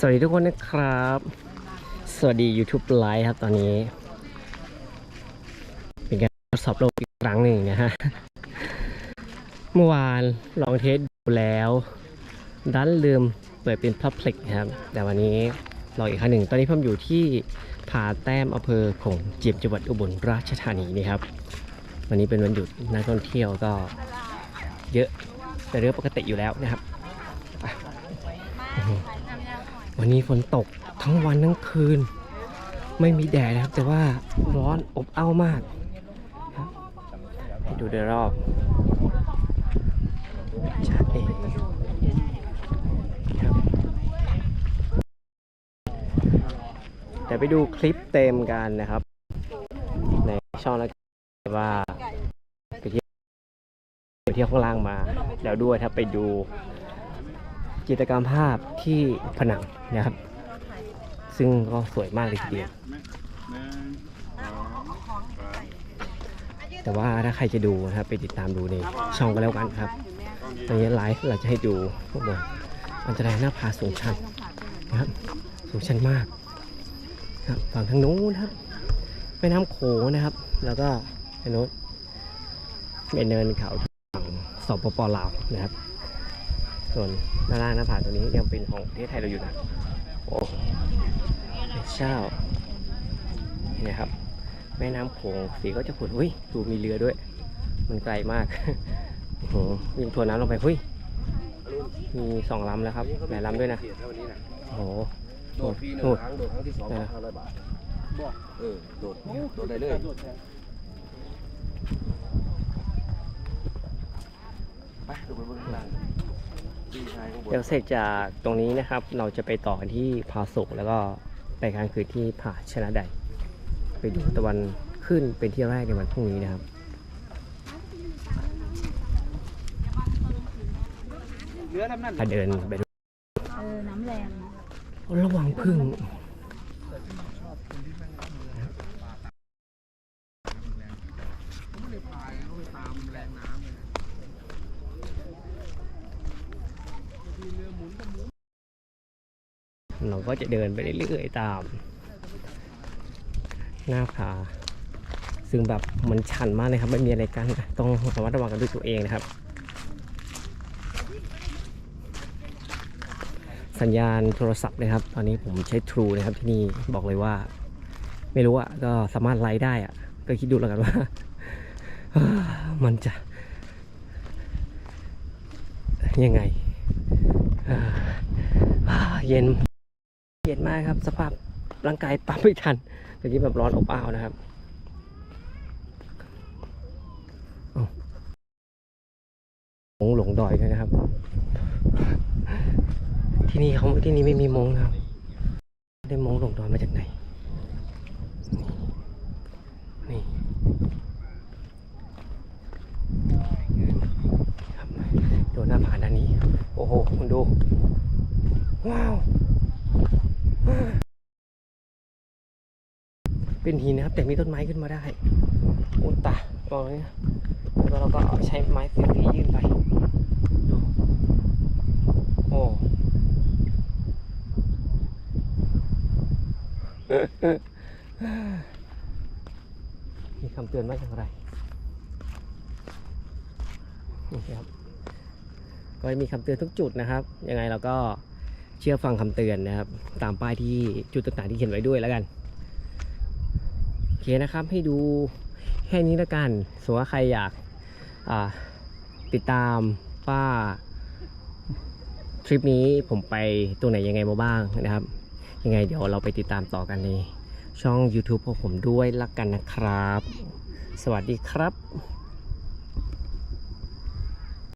สวัสดีทุกคนนะครับ สวัสดี YouTube ไลฟ์ครับตอนนี้ เป็นการทดสอบโลกอีกครั้งหนึ่งนะฮะ เมื่อวานลองเทสดูแล้ว ดันลืมเปิดเป็น Public ครับ แต่วันนี้ลองอีกครั้งหนึ่ง ตอนนี้ผมอยู่ที่ผาแต้มอำเภอของเจียมจังหวัดอุบลราชธานีนี่ครับ วันนี้เป็นวันหยุดนักท่องเที่ยวก็เยอะแต่เรื่องปกติอยู่แล้วนะครับ วันนี้ฝนตกทั้งวันทั้งคืน ไม่มีแดดนะครับ แต่ว่าร้อนอบอ้าวมากให้ดูโดยรอบชัดเองครับเดี๋ยวไปดูคลิปเต็มกันนะครับ ในช่องแล้วกันว่าไปเที่ยวไปเที่ยวข้างล่างมา แล้วด้วยถ้าไปดู จิตรกรรมภาพที่ผนังนะครับ ซึ่งก็สวยมากเลยทีเดียว แต่ว่าถ้าใครจะดูนะครับไปติดตามดูในช่องก็แล้วกันครับตอนนี้ไลฟ์เราจะให้ดูพวกมันมันจะได้หน้าผาสูงชันนะครับ สูงชันมากครับฝั่งทางนู้นนะครับแม่น้ำโขงนะครับ แล้วก็ทางนู้นเป็นเนินเขาที่ฝั่งสปปลาวนะครับ ส่วนด้านล่างหน้าผาตัวนี้ยังเป็นของประเทศไทยเราอยู่นะโอ้เช้านี่นะครับ แม่น้ำโขงสีก็จะขุ่นอุ้ยดูมีเรือด้วย มันไกลมากโอ้โหวิ่งทวนน้ำลงไปเฮ้ยมีสองลำแล้วครับหลายลำด้วยนะโอ้โหโดดฟรีหนึ่งครั้งโดดครั้งที่สองห้าร้อยบาทเออโดดโดดได้เลยไปดูไปเบื้องล่างพี่ชายข้างบน เดี๋ยวเสร็จจากตรงนี้นะครับ เราจะไปต่อกันที่ผาสุกแล้วก็ไปค้างคืนที่ผาชนะใด ไปดูตะวันขึ้นเป็นที่แรกในวันพรุ่งนี้นะครับถ้าเดินไปดูเออน้ำแรงระวังพึ่ง เราก็จะเดินไปเรื่อยๆตาม หน้าผาซึ่งแบบมันชันมากเลยครับ ไม่มีอะไรกันต้องระมัดระวังกันด้วยตัวเองนะครับ สัญญาณโทรศัพท์นะครับ ตอนนี้ผมใช้ True นะครับที่นี่บอกเลยว่า ไม่รู้อะก็สามารถไลฟ์ได้อะก็คิดดูแล้วกันว่า มันจะ ยังไง เย็น เย็นมากครับ สภาพร่างกายปรับไม่ทันเมื่อกี้แบบร้อนอบอ้าวนะครับมงหลงดอยกันนะครับ ที่นี่เขาที่นี่ไม่มีมงนะครับ ได้มงหลงดอยมาจากไหนนี่ครับดูหน้าผาด้านนี้ โอ้โห คุณดู ว้าว เป็นหินนะครับ แต่มีต้นไม้ขึ้นมาได้ โอ้ตายตรงนี้แล้วเราก็เอาใช้ไม้เสียบที่ยื่นไปโอ้มีคำเตือนว่าอย่างไรนี่ครับ ก็มีคำเตือนทุกจุดนะครับ ยังไงเราก็เชื่อฟังคำเตือนนะครับ ตามป้ายที่จุดต่างๆที่เขียนไว้ด้วยแล้วกันโอเคนะครับให้ดูแค่นี้แล้วกันส่วนว่าใครอยากติดตามว่าทริปนี้ผมไปตรงไหนยังไงมาบ้างนะครับ ยังไงเดี๋ยวเราไปติดตามต่อกันในช่อง YouTube ของผมด้วยละกันนะครับ สวัสดีครับ